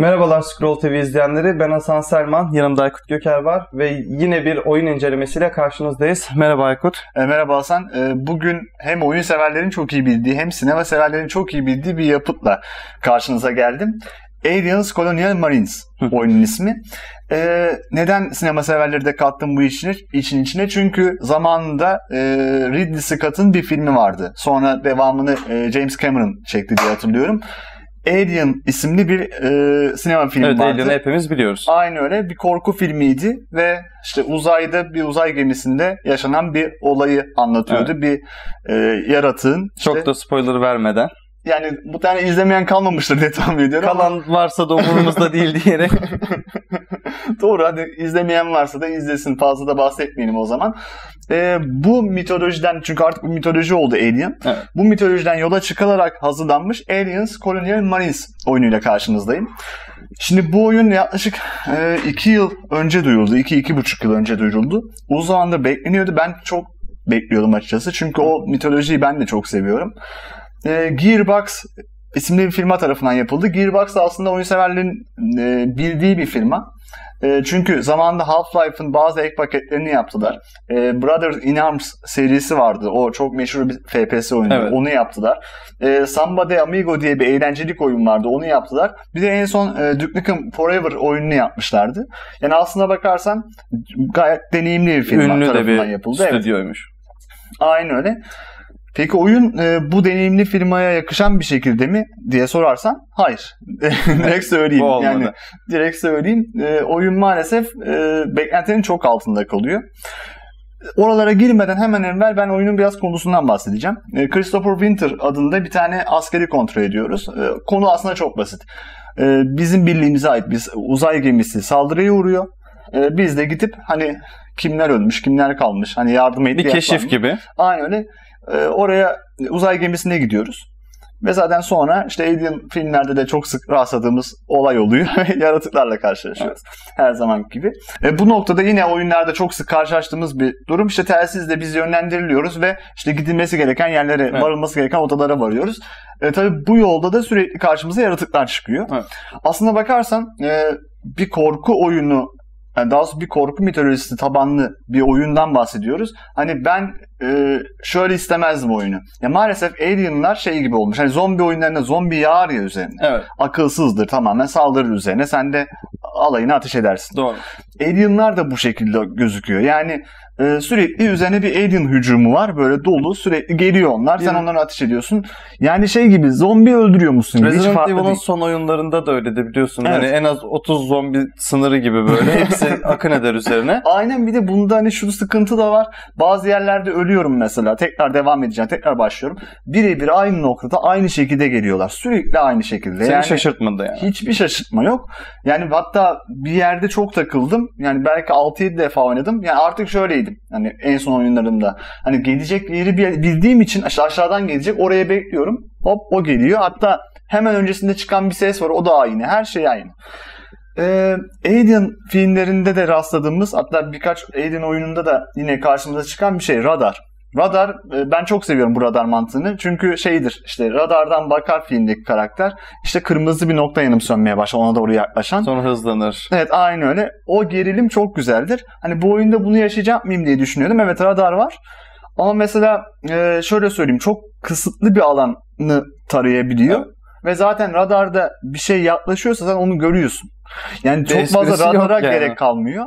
Merhabalar Scroll TV izleyenleri. Ben Hasan Selman. Yanımda Aykut Göker var ve yine bir oyun incelemesiyle karşınızdayız. Merhaba Aykut. E, merhaba Hasan. E, bugün hem oyun severlerin çok iyi bildiği hem sinema severlerin çok iyi bildiği bir yapıtla karşınıza geldim. Aliens Colonial Marines oyunun ismi. E, neden sinema severleri de kattım bu işin, için içine? Çünkü zamanında e, Ridley Scott'ın bir filmi vardı. Sonra devamını e, James Cameron çekti diye hatırlıyorum. Alien isimli bir e, sinema filmi evet, vardı. Alien'ı hepimiz biliyoruz. Aynı öyle bir korku filmiydi ve işte uzayda bir uzay gemisinde yaşanan bir olayı anlatıyordu. Evet. Bir e, yaratığın işte, Çok da spoiler vermeden. Yani bu tane izlemeyen kalmamıştır diye tahmin ediyorum. ama- Kalan varsa da umurumuzda değil diyerek. Doğru hadi izlemeyen varsa da izlesin fazla da bahsetmeyelim o zaman. Ee, bu mitolojiden çünkü artık bu mitoloji oldu Alien. Evet. Bu mitolojiden yola çıkılarak hazırlanmış Aliens Colonial Marines oyunuyla karşınızdayım. Şimdi bu oyun yaklaşık 2 yıl önce duyuruldu. 2-2,5 yıl önce duyuruldu. Uzun zamandır bekleniyordu. Ben çok bekliyordum açıkçası. Çünkü o mitolojiyi ben de çok seviyorum. Ee, Gearbox isimli bir firma tarafından yapıldı. Gearbox da aslında oyun severlerin e, bildiği bir firma. E, çünkü zamanında Half-Life'ın bazı ek paketlerini yaptılar. E, Brothers in Arms serisi vardı. O çok meşhur bir FPS oyunu. Evet. Onu yaptılar. E, Samba de Amigo diye bir eğlencelik oyun vardı. Onu yaptılar. Bir de en son e, Duke Nukem Forever oyununu yapmışlardı. Yani aslına bakarsan gayet deneyimli bir firma Ünlü de tarafından bir yapıldı. Evet. stüdyoymuş. Aynen öyle. Peki oyun e, bu deneyimli firmaya yakışan bir şekilde mi diye sorarsan hayır. direkt söyleyeyim. Yani direkt söyleyeyim. E, oyun maalesef e, beklentinin çok altında kalıyor. Oralara girmeden hemen evvel ben oyunun biraz konusundan bahsedeceğim. E, Christopher Winter adında bir tane askeri kontrol ediyoruz. E, konu aslında çok basit. E, bizim birliğimize ait bir uzay gemisi saldırıya uğruyor. E, biz de gidip hani kimler ölmüş, kimler kalmış, hani yardıma Bir ihtiyaç var keşif gibi. Aynen öyle. Ee, oraya uzay gemisine gidiyoruz. Ve zaten sonra işte Alien filmlerde de çok sık rastladığımız olay oluyor. Yaratıklarla karşılaşıyoruz. Her zaman gibi. E, bu noktada yine oyunlarda çok sık karşılaştığımız bir durum. İşte telsizle biz yönlendiriliyoruz ve işte gidilmesi gereken yerlere, Evet. varılması gereken odalara varıyoruz. E, tabii bu yolda da sürekli karşımıza yaratıklar çıkıyor. Evet. Aslına bakarsan e, bir korku oyunu yani daha doğrusu bir korku mitolojisi tabanlı bir oyundan bahsediyoruz. Hani ben e, şöyle istemezdim oyunu. Ya maalesef Alien'lar şey gibi olmuş. Hani zombi oyunlarında zombi yağar ya üzerine. Evet Akılsızdır tamamen saldırır üzerine. Sen de alayını ateş edersin. doğru. Alien'lar da bu şekilde gözüküyor. Yani e, sürekli üzerine bir alien hücumu var. Böyle dolu sürekli geliyor onlar. Sen onlara ateş ediyorsun. Yani şey gibi zombi öldürüyor musun? gibi. Hiç Resident farklı Evil'ın değil. son oyunlarında da öyleydi biliyorsun. Evet. Hani en az 30 zombi sınırı gibi böyle. Hepsi akın eder üzerine. Aynen bir de bunda hani şu sıkıntı da var. Bazı yerlerde ölüyorum mesela. Tekrar devam edeceğim. Tekrar başlıyorum. Birebir aynı noktada aynı şekilde geliyorlar. Sürekli aynı şekilde. Seni şaşırtmadı yani. hiçbir şaşırtma yok. Yani hatta bir yerde çok takıldım. Yani belki 6-7 defa oynadım. Yani artık şöyleydim. Hani en son oyunlarımda. Hani gelecek yeri bil- bildiğim için aşağı- aşağıdan gelecek. Oraya bekliyorum. Hop o geliyor. Hatta hemen öncesinde çıkan bir ses var. O da aynı. Her şey aynı. Ee, Alien filmlerinde de rastladığımız hatta birkaç Alien oyununda da yine karşımıza çıkan bir şey radar. Radar e, ben çok seviyorum bu radar mantığını. Çünkü şeydir işte radardan bakar filmdeki karakter işte kırmızı bir nokta yanıp sönmeye başlar ona doğru yaklaşan. Sonra hızlanır. Evet aynı öyle. O gerilim çok güzeldir. Hani bu oyunda bunu yaşayacak mıyım diye düşünüyordum. Evet radar var. Ama mesela e, şöyle söyleyeyim çok kısıtlı bir alanı tarayabiliyor. Ve zaten radarda bir şey yaklaşıyorsa sen onu görüyorsun. Yani çok esprisi fazla radara yani. gerek kalmıyor.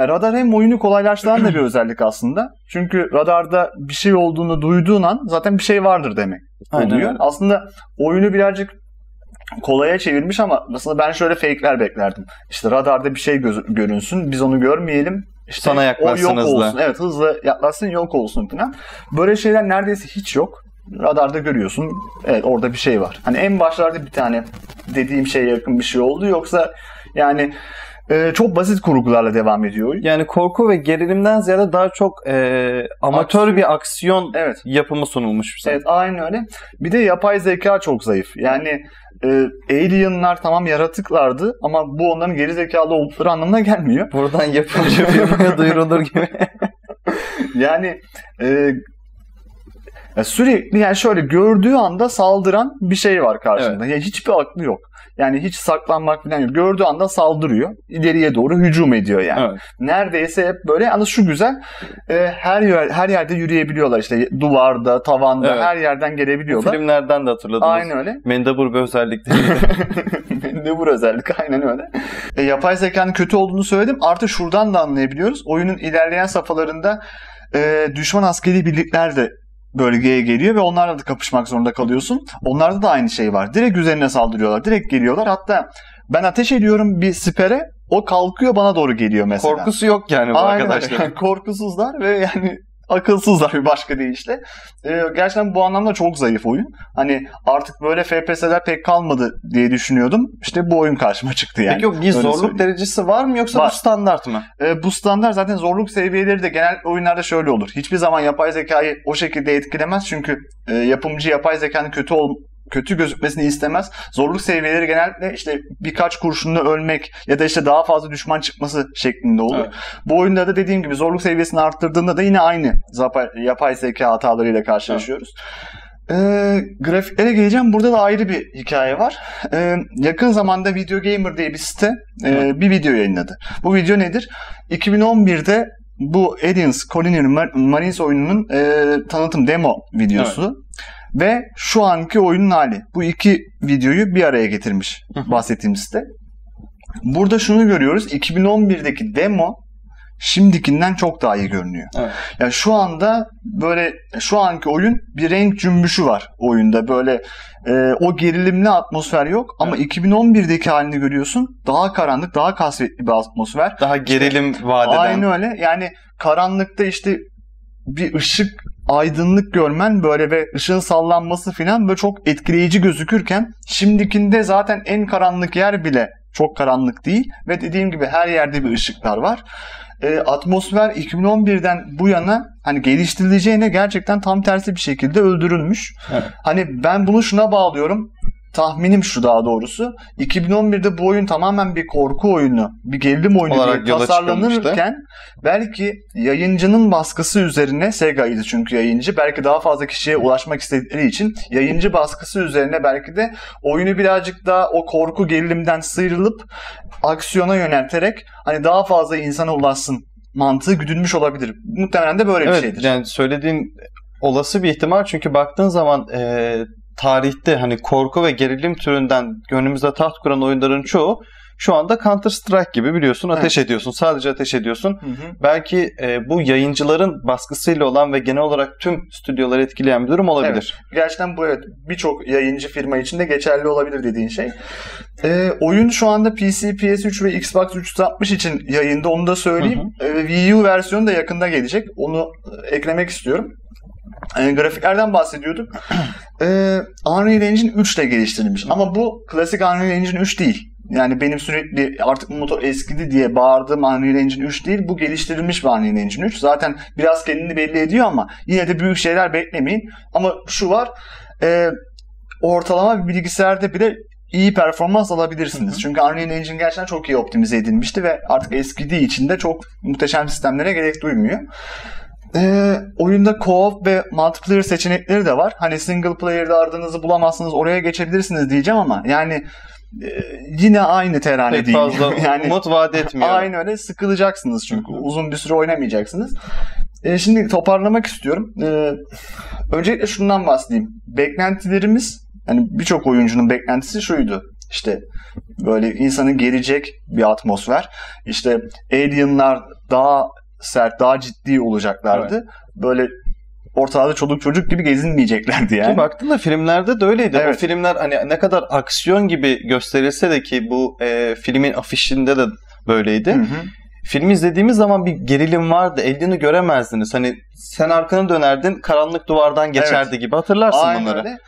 E, radar hem oyunu kolaylaştıran da bir özellik aslında. Çünkü radarda bir şey olduğunu duyduğun an zaten bir şey vardır demek Aynen oluyor. öyle. Aslında oyunu birazcık kolaya çevirmiş ama mesela ben şöyle fake'ler beklerdim. İşte radarda bir şey göz- görünsün, biz onu görmeyelim. İşte Sana yaklaşsın o yok hızlı. olsun. Evet hızlı yaklaşsın yok olsun falan. Böyle şeyler neredeyse hiç yok. Radarda görüyorsun. Evet orada bir şey var. Hani en başlarda bir tane dediğim şeye yakın bir şey oldu. Yoksa yani e, çok basit kurgularla devam ediyor. Yani korku ve gerilimden ziyade daha çok e, amatör Aksiyon. bir aksiyon Evet. yapımı sunulmuş bize. Evet aynı öyle. Bir de yapay zeka çok zayıf. Yani e, alienlar tamam yaratıklardı ama bu onların geri zekalı oldukları anlamına gelmiyor. Buradan yapımcı firmaya duyurulur gibi. Yani e, Ya sürekli yani şöyle gördüğü anda saldıran bir şey var karşında. Ya hiçbir aklı yok. Yani hiç saklanmak falan yok. Gördüğü anda saldırıyor. İleriye doğru hücum ediyor yani. Evet. Neredeyse hep böyle ama şu güzel e, her yer, her yerde yürüyebiliyorlar işte duvarda, tavanda Evet. her yerden gelebiliyorlar. filmlerden de hatırladınız. Aynen öyle. Mendebur bir özellikleri. ne bu özellik aynen öyle. E, yapay zekanın kötü olduğunu söyledim. Artık şuradan da anlayabiliyoruz. Oyunun ilerleyen safhalarında e, düşman askeri birlikler de bölgeye geliyor ve onlarla da kapışmak zorunda kalıyorsun. Onlarda da aynı şey var. Direkt üzerine saldırıyorlar. Direkt geliyorlar. Hatta ben ateş ediyorum bir sipere o kalkıyor bana doğru geliyor mesela. Korkusu yok yani bu Aynen arkadaşların. Korkusuzlar ve yani akılsızlar bir başka deyişle. Ee, gerçekten bu anlamda çok zayıf oyun. Hani artık böyle FPS'ler pek kalmadı diye düşünüyordum. İşte bu oyun karşıma çıktı yani. Peki yok bir Öyle zorluk söyleyeyim. derecesi var mı yoksa Var. bu standart mı? Ee, bu standart zaten zorluk seviyeleri de genel oyunlarda şöyle olur. Hiçbir zaman yapay zekayı o şekilde etkilemez. Çünkü e, yapımcı yapay zekanın kötü ol kötü gözükmesini istemez. Zorluk seviyeleri genellikle işte birkaç kurşunla ölmek ya da işte daha fazla düşman çıkması şeklinde olur. Evet. Bu oyunda da dediğim gibi zorluk seviyesini arttırdığında da yine aynı yapay, zeka hatalarıyla karşılaşıyoruz. Ee, grafiklere geleceğim. Burada da ayrı bir hikaye var. Ee, yakın zamanda Video Gamer diye bir site e, bir video yayınladı. Bu video nedir? 2011'de bu Aliens Colonial Mar- Marines oyununun e, tanıtım demo videosu ve şu anki oyunun hali. Bu iki videoyu bir araya getirmiş bahsettiğim site. Burada şunu görüyoruz. 2011'deki demo şimdikinden çok daha iyi görünüyor. Evet. Yani şu anda böyle şu anki oyun bir renk cümbüşü var oyunda. Böyle e, o gerilimli atmosfer yok ama 2011'deki halini görüyorsun. Daha karanlık, daha kasvetli bir atmosfer. Daha gerilim vadeden. Aynı öyle. Yani karanlıkta işte bir ışık aydınlık görmen böyle ve ışığın sallanması falan böyle çok etkileyici gözükürken şimdikinde zaten en karanlık yer bile çok karanlık değil ve dediğim gibi her yerde bir ışıklar var. E, atmosfer 2011'den bu yana hani geliştirileceğine gerçekten tam tersi bir şekilde öldürülmüş. Evet. Hani ben bunu şuna bağlıyorum. Tahminim şu daha doğrusu. 2011'de bu oyun tamamen bir korku oyunu, bir gerilim oyunu Olarak diye tasarlanırken belki yayıncının baskısı üzerine Sega'ydı çünkü yayıncı. Belki daha fazla kişiye ulaşmak istedikleri için yayıncı baskısı üzerine belki de oyunu birazcık daha o korku gerilimden sıyrılıp aksiyona yönelterek hani daha fazla insana ulaşsın mantığı güdülmüş olabilir. Muhtemelen de böyle bir Evet şeydir. yani söylediğin olası bir ihtimal çünkü baktığın zaman e, tarihte hani korku ve gerilim türünden gönlümüzde taht kuran oyunların çoğu şu anda Counter Strike gibi biliyorsun ateş ediyorsun. Sadece ateş ediyorsun. Hı hı. Belki e, bu yayıncıların baskısıyla olan ve genel olarak tüm stüdyoları etkileyen bir durum olabilir. Gerçekten bu evet birçok yayıncı firma için de geçerli olabilir dediğin şey. Ee, oyun şu anda PC, PS3 ve Xbox 360 için yayında onu da söyleyeyim. Ee, Wii U versiyonu da yakında gelecek. Onu e, eklemek istiyorum. Ee, grafiklerden bahsediyorduk. Ee, Unreal Engine 3 ile geliştirilmiş. Ama bu klasik Unreal Engine 3 değil. Yani benim sürekli artık bu motor eskidi diye bağırdığım Unreal Engine 3 değil. Bu geliştirilmiş bir Unreal Engine 3. Zaten biraz kendini belli ediyor ama yine de büyük şeyler beklemeyin. Ama şu var. E, ortalama bir bilgisayarda bile iyi performans alabilirsiniz. Hı hı. Çünkü Unreal Engine gerçekten çok iyi optimize edilmişti ve artık eskidiği için de çok muhteşem sistemlere gerek duymuyor. Ee, oyunda co-op ve multiplayer seçenekleri de var. Hani single player'da aradığınızı bulamazsınız oraya geçebilirsiniz diyeceğim ama yani e, yine aynı terane Pek değil. fazla yani umut vaat etmiyor. Aynı öyle sıkılacaksınız çünkü uzun bir süre oynamayacaksınız. E, şimdi toparlamak istiyorum. E, öncelikle şundan bahsedeyim. Beklentilerimiz yani birçok oyuncunun beklentisi şuydu. İşte böyle insanı gelecek bir atmosfer. İşte alienlar daha sert, daha ciddi olacaklardı. Böyle ortalarda çoluk çocuk gibi gezinmeyeceklerdi yani. Ki baktığında filmlerde de öyleydi. Evet. O filmler hani ne kadar aksiyon gibi gösterilse de ki bu e, filmin afişinde de böyleydi. Hı hı. Filmi izlediğimiz zaman bir gerilim vardı. Elini göremezdiniz. Hani sen arkanı dönerdin karanlık duvardan geçerdi gibi hatırlarsın Aynen bunları. öyle.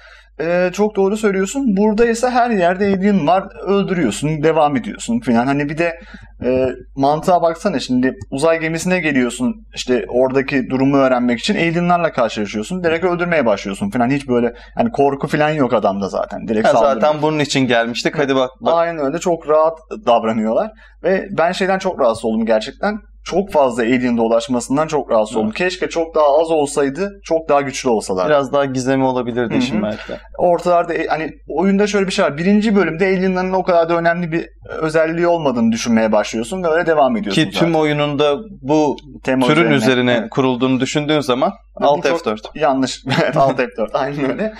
Ee, çok doğru söylüyorsun. Burada ise her yerde alien var. Öldürüyorsun, devam ediyorsun filan. Hani bir de e, mantığa baksana şimdi uzay gemisine geliyorsun. işte oradaki durumu öğrenmek için alienlarla karşılaşıyorsun. Direkt öldürmeye başlıyorsun filan. Hiç böyle hani korku filan yok adamda zaten. Direkt Ha, saldırıyor. zaten bunun için gelmiştik. Hadi bak. bak. Aynen öyle çok rahat davranıyorlar. Ve ben şeyden çok rahatsız oldum gerçekten. Çok fazla alien dolaşmasından çok rahatsız oldum. Keşke çok daha az olsaydı, çok daha güçlü olsalar. Biraz daha gizemi olabilirdi Hı hı. işin belki de. Ortalarda e, hani oyunda şöyle bir şey var. Birinci bölümde alienların o kadar da önemli bir özelliği olmadığını düşünmeye başlıyorsun ve öyle devam ediyorsun Ki tüm oyununda bu Tema türün üzerine, üzerine. Evet. kurulduğunu düşündüğün zaman Alt çok- F4. Yanlış. Evet Alt F4. Aynen öyle.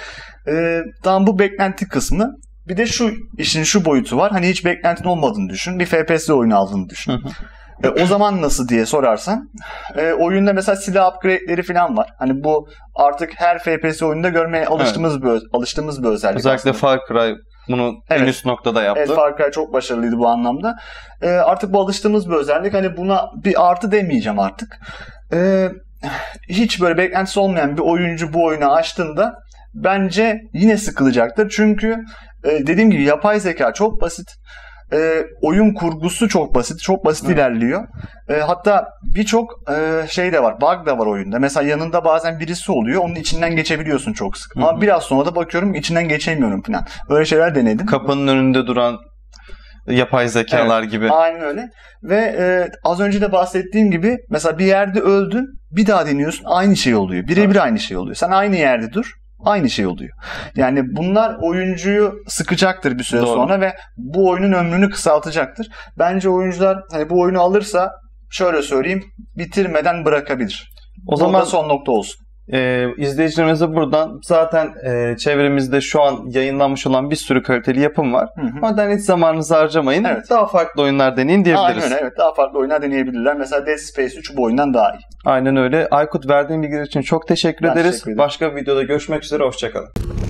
Ee, tamam bu beklenti kısmı. Bir de şu işin şu boyutu var. Hani hiç beklentin olmadığını düşün. Bir FPS oyunu aldığını düşün. Hı hı. E, o zaman nasıl diye sorarsan e, oyunda mesela silah upgrade'leri falan var. Hani bu artık her FPS oyunda görmeye alıştığımız bir öz- alıştığımız bir özellik. Özellikle aslında. Far Cry bunu en Evet. üst noktada yaptı. Evet Far Cry çok başarılıydı bu anlamda. E, artık bu alıştığımız bir özellik. Hani buna bir artı demeyeceğim artık. E, hiç böyle beklentisi olmayan bir oyuncu bu oyunu açtığında bence yine sıkılacaktır. Çünkü e, dediğim gibi yapay zeka çok basit. E, oyun kurgusu çok basit. Çok basit Evet. ilerliyor. E, hatta birçok e, şey de var. Bug da var oyunda. Mesela yanında bazen birisi oluyor. Onun içinden geçebiliyorsun çok sık. Hı hı. Ama biraz sonra da bakıyorum içinden geçemiyorum falan. Böyle şeyler denedim. Kapının önünde duran yapay zekalar gibi. Aynen öyle. Ve e, az önce de bahsettiğim gibi mesela bir yerde öldün bir daha deniyorsun aynı şey oluyor. Birebir aynı şey oluyor. Sen aynı yerde dur aynı şey oluyor. Yani bunlar oyuncuyu sıkacaktır bir süre Doğru. sonra ve bu oyunun ömrünü kısaltacaktır. Bence oyuncular hani bu oyunu alırsa şöyle söyleyeyim bitirmeden bırakabilir. O zaman zaman son nokta olsun. E, izleyicilerimize buradan zaten e, çevremizde şu an yayınlanmış olan bir sürü kaliteli yapım var. Hı hı. O yüzden hiç zamanınızı harcamayın. Evet. Daha farklı oyunlar deneyin diyebiliriz. Aynen öyle. Evet, daha farklı oyunlar deneyebilirler. Mesela Dead Space 3 bu oyundan daha iyi. Aynen öyle. Aykut verdiğin bilgiler için çok teşekkür Ben ederiz. teşekkür ederim. Başka bir videoda görüşmek üzere. Hoşçakalın.